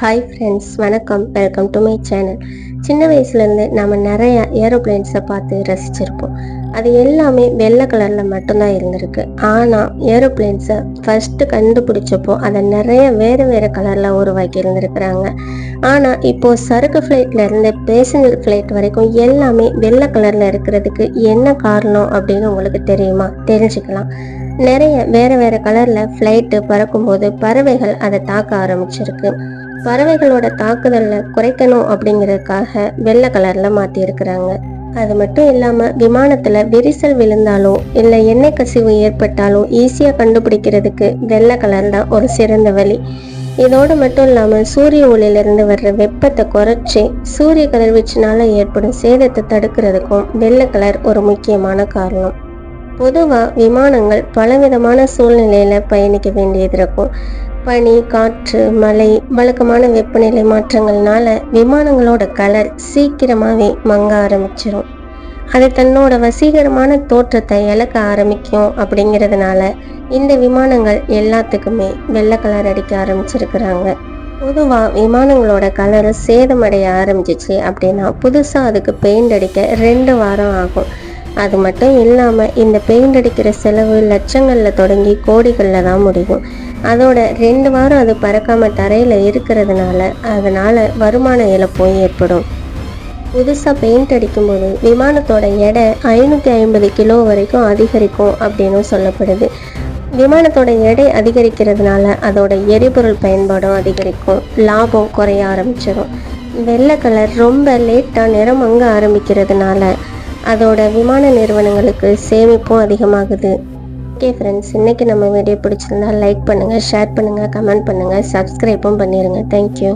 Hi friends வணக்கம். Welcome to my channel சின்ன வயசுலேருந்து நம்ம நிறைய ஏரோப்ளேன்ஸை பார்த்து ரசிச்சிருப்போம். அது எல்லாமே வெள்ளை கலரில் மட்டும்தான் இருந்திருக்கு. ஆனால் ஏரோப்ளேன்ஸை ஃபஸ்ட்டு கண்டுபிடிச்சப்போ அதை நிறைய வேறு வேறு கலரில் உருவாக்கி இருந்திருக்கிறாங்க. ஆனால் இப்போது சரக்கு ஃப்ளைட்லேருந்து பேசஞ்சர் ஃப்ளைட் வரைக்கும் எல்லாமே வெள்ளை கலரில் இருக்கிறதுக்கு என்ன காரணம் அப்படின்னு உங்களுக்கு தெரியுமா? தெரிஞ்சுக்கலாம். நிறைய வேறு வேறு கலரில் ஃப்ளைட்டு பறக்கும்போது பறவைகள் அதை தாக்க ஆரம்பிச்சிருக்கு. பறவைகளோட தாக்குதலை குறைக்கணும் அப்படிங்கிறதுக்காக வெள்ளை கலரில் மாற்றிருக்கிறாங்க அது மட்டும் இல்லாமல் விமானத்தில் விரிசல் விழுந்தாலோ இல்லை எண்ணெய் கசிவு ஏற்பட்டாலோ ஈஸியாக கண்டுபிடிக்கிறதுக்கு வெள்ளை கலர் தான் ஒரு சிறந்த வழி. இதோடு மட்டும் இல்லாமல் சூரிய ஒளியிலிருந்து வர்ற வெப்பத்தை குறைச்சி சூரிய கதிர்வீச்சினால ஏற்படும் சேதத்தை தடுக்கிறதுக்கும் வெள்ளை கலர் ஒரு முக்கியமான காரணம். பொதுவாக விமானங்கள் பலவிதமான சூழ்நிலையில் பயணிக்க வேண்டியது இருக்கும். பனி காற்று மழை வழக்கமான வெப்பநிலை மாற்றங்கள்னால விமானங்களோட கலர் சீக்கிரமாகவே மங்க ஆரம்பிச்சிடும் அது தன்னோட வசீகரமான தோற்றத்தை இழக்க ஆரம்பிக்கும் அப்படிங்கிறதுனால இந்த விமானங்கள் எல்லாத்துக்குமே வெள்ளை கலர் அடிக்க ஆரம்பிச்சிருக்கிறாங்க. பொதுவாக விமானங்களோட கலர் சேதமடைய ஆரம்பிச்சிச்சு அப்படின்னா புதுசாக அதுக்கு பெயிண்ட் அடிக்க ரெண்டு வாரம் ஆகும். அது மட்டும் இல்லாமல் இந்த பெயிண்ட் அடிக்கிற செலவு லட்சங்களில் தொடங்கி கோடிகளில் தான் முடியும். அதோட ரெண்டு வாரம் அது பறக்காம தரையில் இருக்கிறதுனால அதனால் வருமான இழப்பும் ஏற்படும். புதுசாக பெயிண்ட் அடிக்கும்போது விமானத்தோட எடை ஐநூற்றி ஐம்பது கிலோ வரைக்கும் அதிகரிக்கும் அப்படின்னு சொல்லப்படுது. விமானத்தோட எடை அதிகரிக்கிறதுனால அதோட எரிபொருள் பயன்பாடும் அதிகரிக்கும். லாபம் குறைய ஆரம்பிச்சிடும் வெள்ளை கலர் ரொம்ப லேட்டாக நிறம் அங்கே ஆரம்பிக்கிறதுனால அதோட விமான நிறுவனங்களுக்கு சேமிப்பும் அதிகமாகுது. ஓகே ஃப்ரெண்ட்ஸ் இன்றைக்கி நம்ம வீடியோ பிடிச்சிருந்தா லைக் பண்ணுங்கள் ஷேர் பண்ணுங்கள் கமெண்ட் பண்ணுங்கள் சப்ஸ்கிரைப்பும் பண்ணிடுங்க தேங்க்யூ